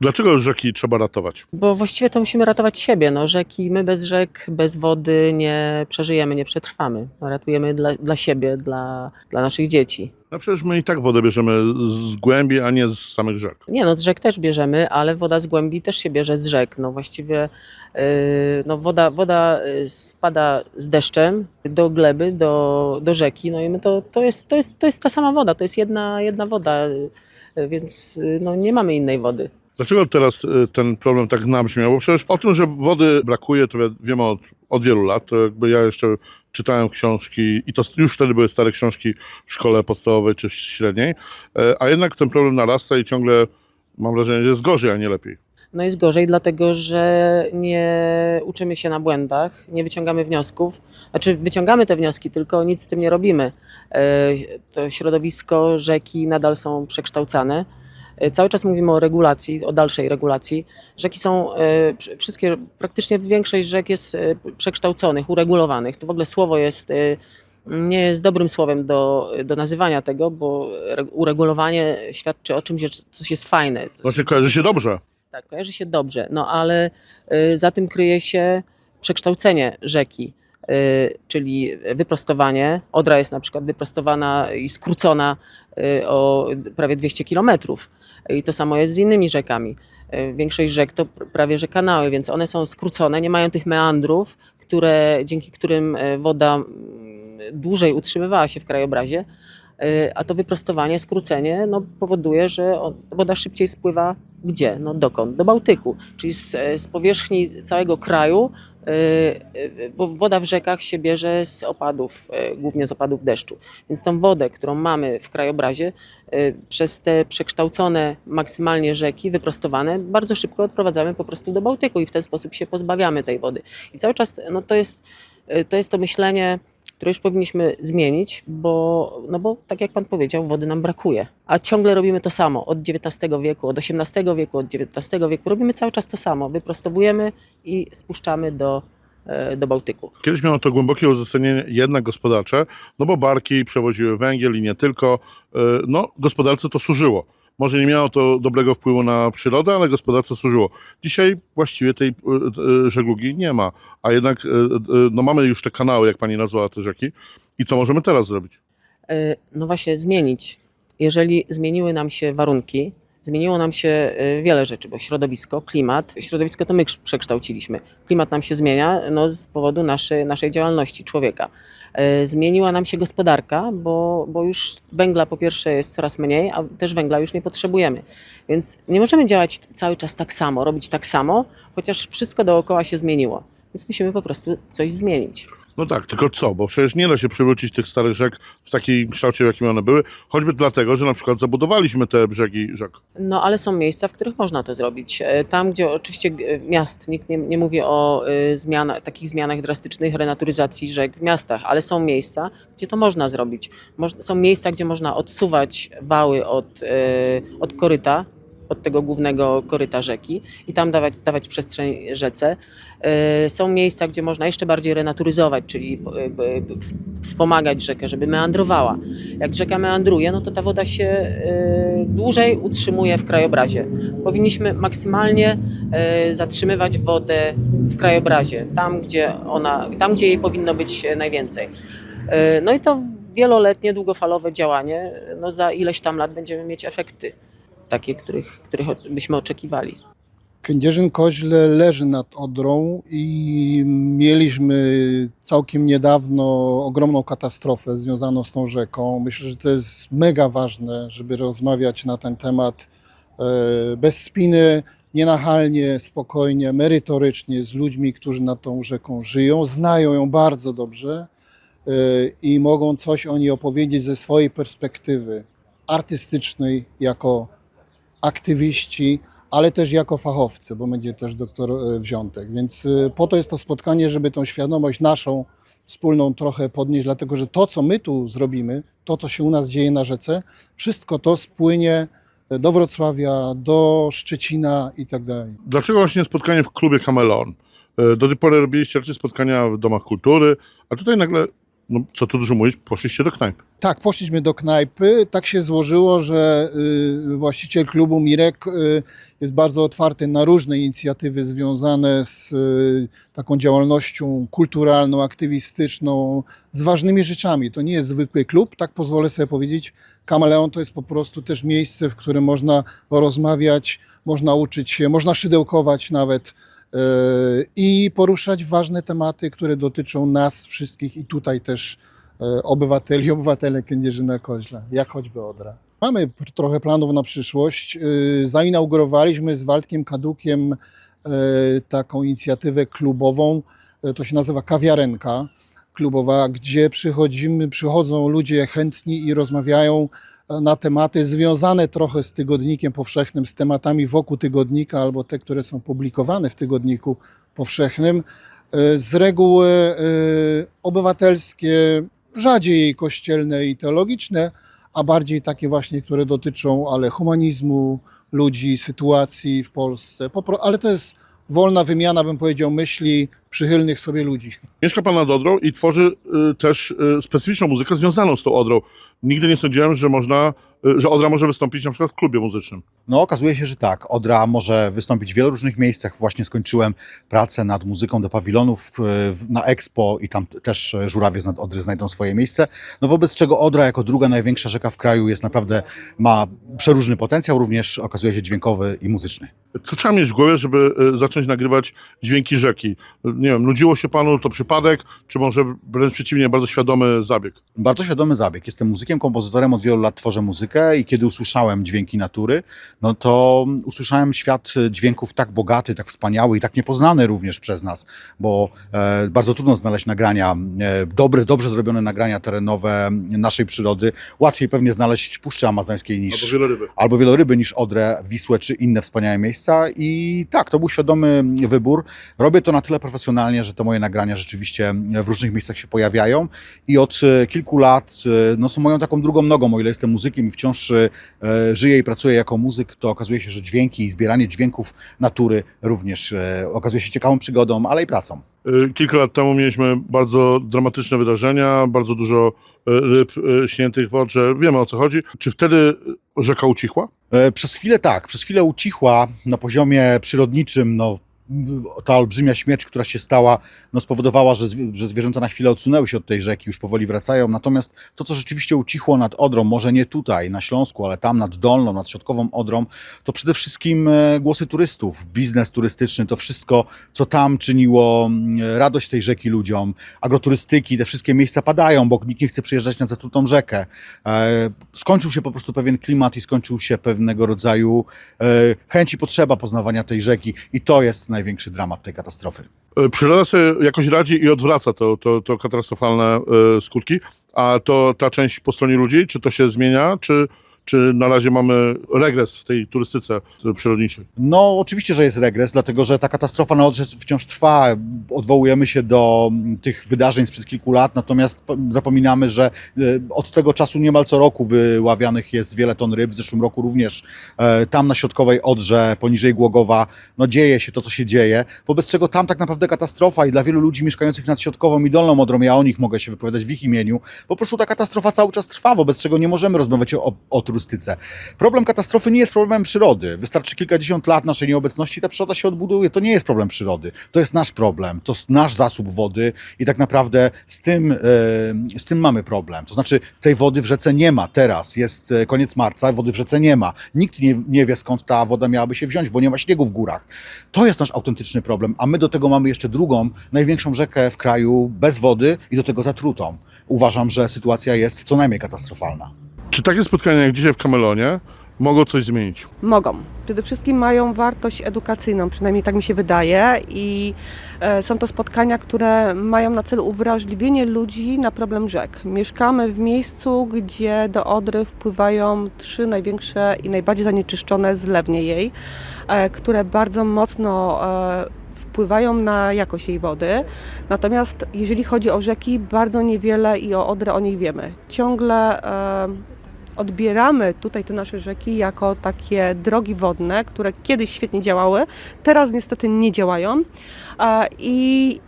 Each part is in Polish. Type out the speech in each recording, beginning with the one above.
Dlaczego rzeki trzeba ratować? Bo właściwie to musimy ratować siebie. No, rzeki, my bez rzek, bez wody nie przeżyjemy, nie przetrwamy. No, ratujemy dla, dla siebie, dla, dla naszych dzieci. No przecież my i tak wodę bierzemy z głębi, a nie z samych rzek. Nie no, z rzek też bierzemy, ale woda z głębi też się bierze z rzek. No właściwie yy, no, woda, woda yy, spada z deszczem do gleby, do, do rzeki, no i my to, to, jest, to, jest, to jest ta sama woda, to jest jedna, jedna woda, yy, więc yy, no, nie mamy innej wody. Dlaczego teraz y, ten problem tak nabrzmiał? Bo przecież o tym, że wody brakuje, to wi- wiemy od, od wielu lat. To jakby ja jeszcze czytałem książki i to już wtedy były stare książki w szkole podstawowej czy średniej, e, a jednak ten problem narasta i ciągle mam wrażenie, że jest gorzej, a nie lepiej. No jest gorzej, dlatego że nie uczymy się na błędach, nie wyciągamy wniosków. Znaczy, wyciągamy te wnioski, tylko nic z tym nie robimy. E, To środowisko, rzeki nadal są przekształcane. E, Cały czas mówimy o regulacji, o dalszej regulacji. Rzeki są, e, wszystkie, praktycznie większość rzek jest e, przekształconych, uregulowanych. To w ogóle słowo jest, nie jest dobrym słowem do, do nazywania tego, bo re- uregulowanie świadczy o czymś, że coś jest fajne. coś Znaczy kojarzy się dobrze. tak, kojarzy się dobrze, no ale za tym kryje się przekształcenie rzeki, czyli wyprostowanie. Odra jest na przykład wyprostowana i skrócona o prawie 200 kilometrów. I to samo jest z innymi rzekami. Y, Większość rzek to pr- prawie że kanały, więc one są skrócone, nie mają tych meandrów, które, dzięki którym y, woda mm, dłużej utrzymywała się w krajobrazie. Y, A to wyprostowanie, skrócenie no, powoduje, że woda szybciej spływa gdzie? No dokąd? Do Bałtyku, czyli z, z powierzchni całego kraju, bo woda w rzekach się bierze z opadów, y, głównie z opadów deszczu. Więc tą wodę, którą mamy w krajobrazie, y, przez te przekształcone maksymalnie rzeki, wyprostowane, bardzo szybko odprowadzamy po prostu do Bałtyku i w ten sposób się pozbawiamy tej wody. I cały czas no, to, jest, y, to jest to myślenie, które już powinniśmy zmienić, bo, no bo tak jak Pan powiedział, wody nam brakuje. A ciągle robimy to samo od XIX wieku, od XVIII wieku, od XIX wieku. Robimy cały czas to samo. Wyprostowujemy i spuszczamy do, e, do Bałtyku. Kiedyś miało to głębokie uzasadnienie jednak gospodarcze, no bo barki przewoziły węgiel i nie tylko. E, No, gospodarce to służyło. Może nie miało to dobrego wpływu na przyrodę, ale gospodarce służyło. Dzisiaj właściwie tej e, e, żeglugi nie ma, a jednak e, no mamy już te kanały, jak pani nazwała te rzeki. I co możemy teraz zrobić? No właśnie, zmienić. Jeżeli zmieniły nam się warunki, zmieniło nam się e, wiele rzeczy, bo środowisko, klimat, środowisko to my przekształciliśmy. Klimat nam się zmienia no, z powodu naszej, naszej działalności człowieka. E, Zmieniła nam się gospodarka, bo, bo już węgla po pierwsze jest coraz mniej, a też węgla już nie potrzebujemy. Więc nie możemy działać cały czas tak samo, robić tak samo, chociaż wszystko dookoła się zmieniło. Więc musimy po prostu coś zmienić. No tak, tylko co? Bo przecież nie da się przywrócić tych starych rzek w takim kształcie, w jakim one były, choćby dlatego, że na przykład zabudowaliśmy te brzegi rzek. No, ale są miejsca, w których można to zrobić. E, Tam, gdzie oczywiście e, miast, nikt nie, nie mówi o e, zmianach, takich zmianach drastycznych renaturyzacji rzek w miastach, ale są miejsca, gdzie to można zrobić. Są miejsca, gdzie można odsuwać wały od, od koryta, od tego głównego koryta rzeki i tam dawać, dawać przestrzeń rzece. E, Są miejsca, gdzie można jeszcze bardziej renaturyzować, czyli e, ws- wspomagać rzekę, żeby meandrowała. Jak rzeka meandruje, no to ta woda się e, dłużej utrzymuje w krajobrazie. Powinniśmy maksymalnie zatrzymywać wodę w krajobrazie, tam gdzie, ona, tam gdzie jej powinno być najwięcej. No i to wieloletnie, długofalowe działanie, no za ileś tam lat będziemy mieć efekty takie, których, których byśmy oczekiwali. Kędzierzyn-Koźle leży nad Odrą i mieliśmy całkiem niedawno ogromną katastrofę związaną z tą rzeką. Myślę, że to jest mega ważne, żeby rozmawiać na ten temat e, bez spiny, nienachalnie, spokojnie, merytorycznie z ludźmi, którzy nad tą rzeką żyją, znają ją bardzo dobrze e, i mogą coś o niej opowiedzieć ze swojej perspektywy artystycznej, jako aktywiści, ale też jako fachowcy, bo będzie też doktor e, Wziątek. Więc e, po to jest to spotkanie, żeby tą świadomość naszą wspólną trochę podnieść, dlatego że to, co my tu zrobimy, to, co się u nas dzieje na rzece, wszystko to spłynie e, do Wrocławia, do Szczecina i tak dalej. Dlaczego właśnie spotkanie w klubie Kameleon? Do tej pory robiliście raczej spotkania w domach kultury, a tutaj nagle no co tu dużo mówić, poszliście do knajp. Tak, poszliśmy do knajpy. Tak się złożyło, że y, właściciel klubu Mirek y, jest bardzo otwarty na różne inicjatywy związane z y, taką działalnością kulturalną, aktywistyczną, z ważnymi rzeczami. To nie jest zwykły klub, tak pozwolę sobie powiedzieć. Kameleon to jest po prostu też miejsce, w którym można rozmawiać, można uczyć się, można szydełkować nawet i poruszać ważne tematy, które dotyczą nas wszystkich i tutaj też e, obywateli, obywatelek Kędzierzyna Koźla, jak choćby Odra. Mamy trochę planów na przyszłość. Y, Zainaugurowaliśmy z Waldkiem Kadukiem e, taką inicjatywę klubową, e, to się nazywa Kawiarenka klubowa, gdzie przychodzimy, przychodzą ludzie chętni i rozmawiają e, na tematy związane trochę z tygodnikiem powszechnym, z tematami wokół tygodnika albo te, które są publikowane w tygodniku powszechnym. E, Z reguły e, obywatelskie, rzadziej kościelne i teologiczne, a bardziej takie właśnie, które dotyczą ale humanizmu, ludzi, sytuacji w Polsce. Ale to jest wolna wymiana, bym powiedział, myśli przychylnych sobie ludzi. Mieszka pan nad Odrą i tworzy y, też y, specyficzną muzykę związaną z tą Odrą. Nigdy nie sądziłem, że można, y, że Odra może wystąpić na przykład w klubie muzycznym. No, okazuje się, że tak. Odra może wystąpić w wielu różnych miejscach. Właśnie skończyłem pracę nad muzyką do pawilonów w- na Expo i tam też żurawie z nad Odry znajdą swoje miejsce. No wobec czego Odra jako druga największa rzeka w kraju jest naprawdę, ma przeróżny potencjał, również okazuje się dźwiękowy i muzyczny. Co trzeba mieć w głowie, żeby y, zacząć nagrywać dźwięki rzeki? Nie wiem, nudziło się panu, to przypadek, czy może wręcz przeciwnie, bardzo świadomy zabieg? Bardzo świadomy zabieg. Jestem muzykiem, kompozytorem, od wielu lat tworzę muzykę i kiedy usłyszałem dźwięki natury, no to usłyszałem świat dźwięków tak bogaty, tak wspaniały i tak niepoznany również przez nas, bo e, bardzo trudno znaleźć nagrania, e, dobre, dobrze zrobione nagrania terenowe naszej przyrody. Łatwiej pewnie znaleźć Puszczy Amazońskiej niż Albo wieloryby. albo wieloryby niż Odrę, Wisłę czy inne wspaniałe miejsca i tak, to był świadomy wybór. Robię to na tyle profesjonalnie, że te moje nagrania rzeczywiście w różnych miejscach się pojawiają i od e, kilku lat e, no, są moją taką drugą nogą, o ile jestem muzykiem i wciąż e, żyję i pracuję jako muzyk, to okazuje się, że dźwięki i zbieranie dźwięków natury również okazuje się ciekawą przygodą, ale i pracą. Y, Kilka lat temu mieliśmy bardzo dramatyczne wydarzenia, bardzo dużo y, ryb y, śniętych w Odrze. Wiemy o co chodzi. Czy wtedy rzeka ucichła? E, Przez chwilę tak, przez chwilę ucichła na poziomie przyrodniczym, no ta olbrzymia śmierć, która się stała, no spowodowała, że, że zwierzęta na chwilę odsunęły się od tej rzeki, już powoli wracają. Natomiast to, co rzeczywiście ucichło nad Odrą, może nie tutaj, na Śląsku, ale tam nad Dolną, nad Środkową Odrą, to przede wszystkim e, głosy turystów, biznes turystyczny, to wszystko, co tam czyniło radość tej rzeki ludziom, agroturystyki, te wszystkie miejsca padają, bo nikt nie chce przyjeżdżać na zatrutą rzekę. E, Skończył się po prostu pewien klimat i skończył się pewnego rodzaju e, chęć i potrzeba poznawania tej rzeki i to jest największy dramat tej katastrofy. Y, Przyroda sobie jakoś radzi i odwraca to, to, to katastrofalne y, skutki. A to ta część po stronie ludzi, czy to się zmienia, czy, czy na razie mamy regres w tej turystyce przyrodniczej? No, oczywiście, że jest regres, dlatego że ta katastrofa na Odrze wciąż trwa. Odwołujemy się do mm, tych wydarzeń sprzed kilku lat, natomiast po- zapominamy, że e, od tego czasu niemal co roku wyławianych jest wiele ton ryb. W zeszłym roku również e, tam na środkowej Odrze, poniżej Głogowa, no dzieje się to, co się dzieje. Wobec czego tam tak naprawdę katastrofa i dla wielu ludzi mieszkających nad Środkową i Dolną Odrą, ja o nich mogę się wypowiadać w ich imieniu, po prostu ta katastrofa cały czas trwa, wobec czego nie możemy rozmawiać o, o turystyce. Problem katastrofy nie jest problemem przyrody. Wystarczy kilkadziesiąt lat naszej nieobecności, ta przyroda się odbuduje. To nie jest problem przyrody. To jest nasz problem. To jest nasz zasób wody i tak naprawdę z tym, e, z tym mamy problem. To znaczy tej wody w rzece nie ma teraz. Jest e, koniec marca, wody w rzece nie ma. Nikt nie, nie wie skąd ta woda miałaby się wziąć, bo nie ma śniegu w górach. To jest nasz autentyczny problem, a my do tego mamy jeszcze drugą, największą rzekę w kraju bez wody i do tego zatrutą. Uważam, że sytuacja jest co najmniej katastrofalna. Czy takie spotkania jak dzisiaj w Kamelonie mogą coś zmienić? Mogą. Przede wszystkim mają wartość edukacyjną, przynajmniej tak mi się wydaje, i e, są to spotkania, które mają na celu uwrażliwienie ludzi na problem rzek. Mieszkamy w miejscu, gdzie do Odry wpływają trzy największe i najbardziej zanieczyszczone zlewnie jej, e, które bardzo mocno e, wpływają na jakość jej wody. Natomiast jeżeli chodzi o rzeki, bardzo niewiele i o Odrę o nich wiemy. Ciągle e, odbieramy tutaj te nasze rzeki jako takie drogi wodne, które kiedyś świetnie działały, teraz niestety nie działają. I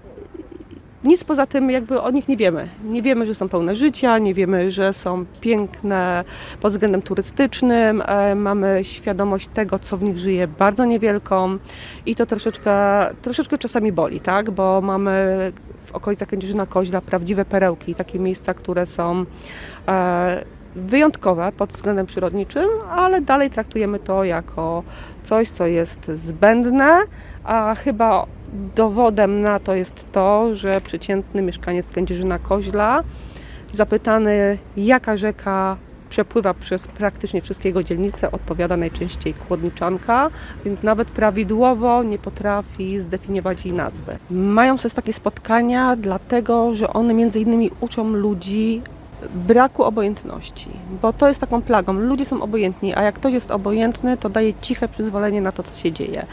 nic poza tym jakby o nich nie wiemy. Nie wiemy, że są pełne życia, nie wiemy, że są piękne pod względem turystycznym, e, mamy świadomość tego, co w nich żyje, bardzo niewielką i to troszeczkę, troszeczkę czasami boli, tak? bo mamy w okolicach Kędzierzyna Koźla prawdziwe perełki, takie miejsca, które są e, wyjątkowe pod względem przyrodniczym, ale dalej traktujemy to jako coś, co jest zbędne, a chyba dowodem na to jest to, że przeciętny mieszkaniec Kędzierzyna Koźla zapytany jaka rzeka przepływa przez praktycznie wszystkie jego dzielnice, odpowiada najczęściej Kłodniczanka, więc nawet prawidłowo nie potrafi zdefiniować jej nazwy. Mają też takie spotkania, dlatego że one między innymi uczą ludzi braku obojętności, bo to jest taką plagą. Ludzie są obojętni, a jak ktoś jest obojętny, to daje ciche przyzwolenie na to, co się dzieje.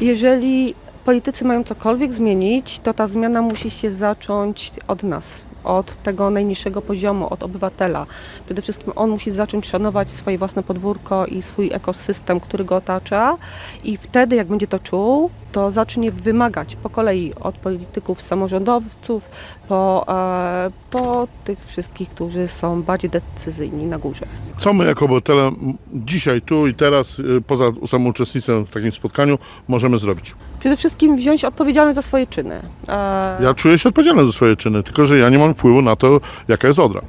Jeżeli politycy mają cokolwiek zmienić, to ta zmiana musi się zacząć od nas, od tego najniższego poziomu, od obywatela. Przede wszystkim on musi zacząć szanować swoje własne podwórko i swój ekosystem, który go otacza i wtedy, jak będzie to czuł, to zacznie wymagać po kolei od polityków, samorządowców, po, e, po tych wszystkich, którzy są bardziej decyzyjni na górze. Co my jako obywatele dzisiaj, tu i teraz, y, poza samym uczestnictwem w takim spotkaniu, możemy zrobić? Przede wszystkim wziąć odpowiedzialność za swoje czyny. E, Ja czuję się odpowiedzialny za swoje czyny, tylko że ja nie mam wpływu na to, jaka jest Odra.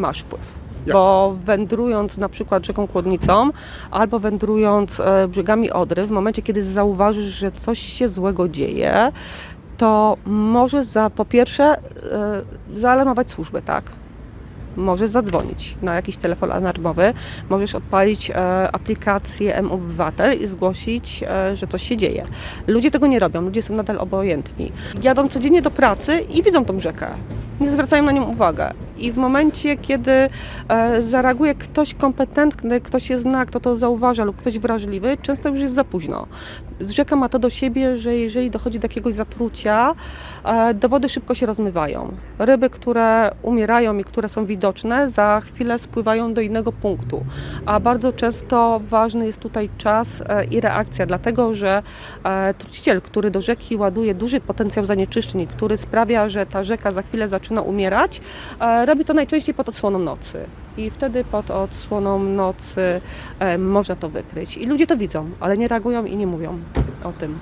masz wpływ. Bo wędrując na przykład rzeką Kłodnicą albo wędrując e, brzegami Odry, w momencie kiedy zauważysz, że coś się złego dzieje, to możesz za, po pierwsze e, zaalarmować służbę, tak? Możesz zadzwonić na jakiś telefon alarmowy, możesz odpalić e, aplikację M-Obywatel i zgłosić, e, że coś się dzieje. Ludzie tego nie robią, ludzie są nadal obojętni. Jadą codziennie do pracy i widzą tą rzekę. Nie zwracają na nią uwagę. I w momencie, kiedy e, zareaguje ktoś kompetentny, ktoś się zna, kto to zauważa lub ktoś wrażliwy, często już jest za późno. Rzeka ma to do siebie, że jeżeli dochodzi do jakiegoś zatrucia, e, dowody szybko się rozmywają. Ryby, które umierają i które są widoczne, za chwilę spływają do innego punktu. A bardzo często ważny jest tutaj czas e, i reakcja, dlatego że truciciel, który do rzeki ładuje duży potencjał zanieczyszczeń, który sprawia, że ta rzeka za chwilę zaczyna umierać, robi to najczęściej pod odsłoną nocy. I wtedy pod odsłoną nocy e, można to wykryć. I ludzie to widzą, ale nie reagują i nie mówią o tym.